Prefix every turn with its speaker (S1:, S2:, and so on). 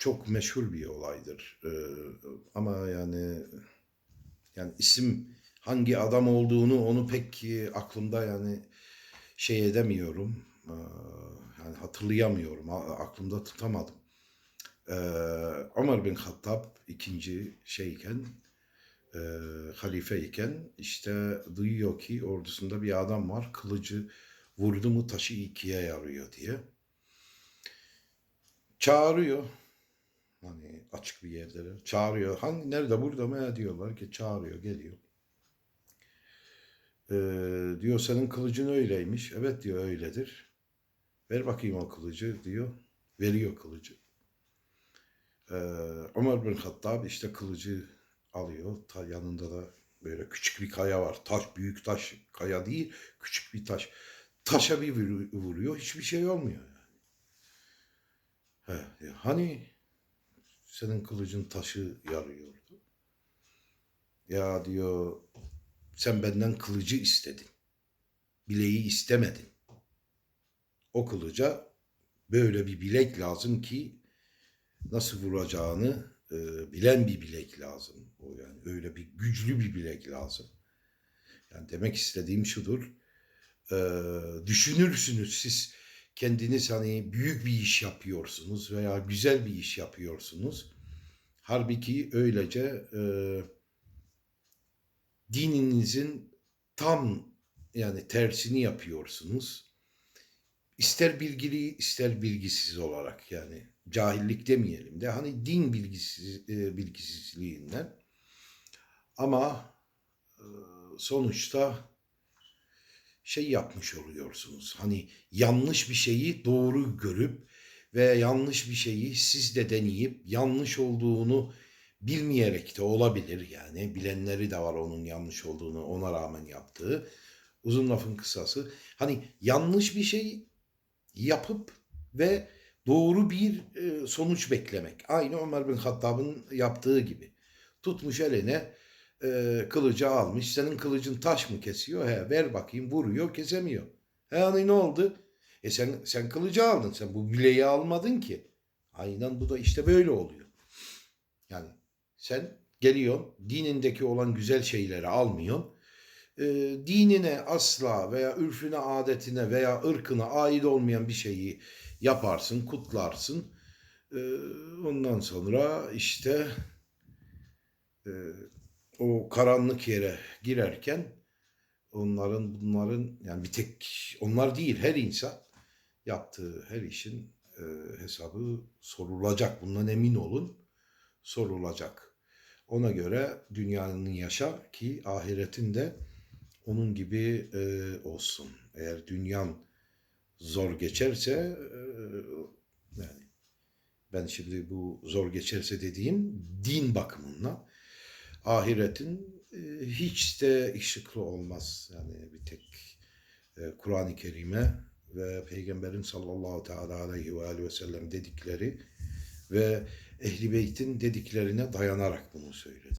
S1: çok meşhur bir olaydır. Ee, ama yani yani isim hangi adam olduğunu onu pek e, aklımda yani şey edemiyorum. Ee, yani hatırlayamıyorum. Aklımda tutamadım. Ee, Ömer bin Hattab ikinci şeyken e, halifeyken işte duyuyor ki ordusunda bir adam var kılıcı vurdu mu taşı ikiye yarıyor diye. Çağırıyor. Hani açık bir yerde çağırıyor. Hangi nerede burada mı diyorlar ki çağırıyor geliyor. Ee, diyor senin kılıcın öyleymiş. Evet diyor öyledir. Ver bakayım o kılıcı diyor. Veriyor kılıcı. Ee, Ömer bin Hattab işte kılıcı alıyor. Ta yanında da böyle küçük bir kaya var. Taş, büyük taş, kaya değil, küçük bir taş. Taşa bir vuru- vuruyor, hiçbir şey olmuyor yani. He, ya hani senin kılıcın taşı yarıyordu. Ya diyor sen benden kılıcı istedin. Bileği istemedin. O kılıca böyle bir bilek lazım ki nasıl vuracağını e, bilen bir bilek lazım. O yani öyle bir güçlü bir bilek lazım. Yani demek istediğim şudur. E, düşünürsünüz siz kendiniz hani büyük bir iş yapıyorsunuz veya güzel bir iş yapıyorsunuz. Halbuki öylece e, dininizin tam yani tersini yapıyorsunuz. İster bilgili ister bilgisiz olarak yani cahillik demeyelim de hani din bilgisiz, e, bilgisizliğinden ama e, sonuçta şey yapmış oluyorsunuz. Hani yanlış bir şeyi doğru görüp ve yanlış bir şeyi siz de deneyip yanlış olduğunu bilmeyerek de olabilir yani. Bilenleri de var onun yanlış olduğunu ona rağmen yaptığı. Uzun lafın kısası. Hani yanlış bir şey yapıp ve doğru bir e, sonuç beklemek. Aynı Ömer bin Hattab'ın yaptığı gibi. Tutmuş eline e, kılıcı almış. Senin kılıcın taş mı kesiyor? He, ver bakayım vuruyor kesemiyor. He hani ne oldu? E sen, sen kılıcı aldın. Sen bu bileği almadın ki. Aynen bu da işte böyle oluyor. Yani sen geliyorsun dinindeki olan güzel şeyleri almıyorsun. E, dinine asla veya ürfüne, adetine veya ırkına ait olmayan bir şeyi yaparsın, kutlarsın. E, ondan sonra işte e, o karanlık yere girerken onların bunların yani bir tek onlar değil her insan yaptığı her işin e, hesabı sorulacak. Bundan emin olun sorulacak. Ona göre dünyanın yaşa ki ahiretin de onun gibi e, olsun. Eğer dünyan zor geçerse e, yani ben şimdi bu zor geçerse dediğim din bakımından ahiretin e, hiç de ışıklı olmaz. Yani bir tek e, Kur'an-ı Kerim'e ve Peygamberin sallallahu teala aleyhi ve aleyhi ve sellem dedikleri ve Ehli Beyt'in dediklerine dayanarak bunu söyledi.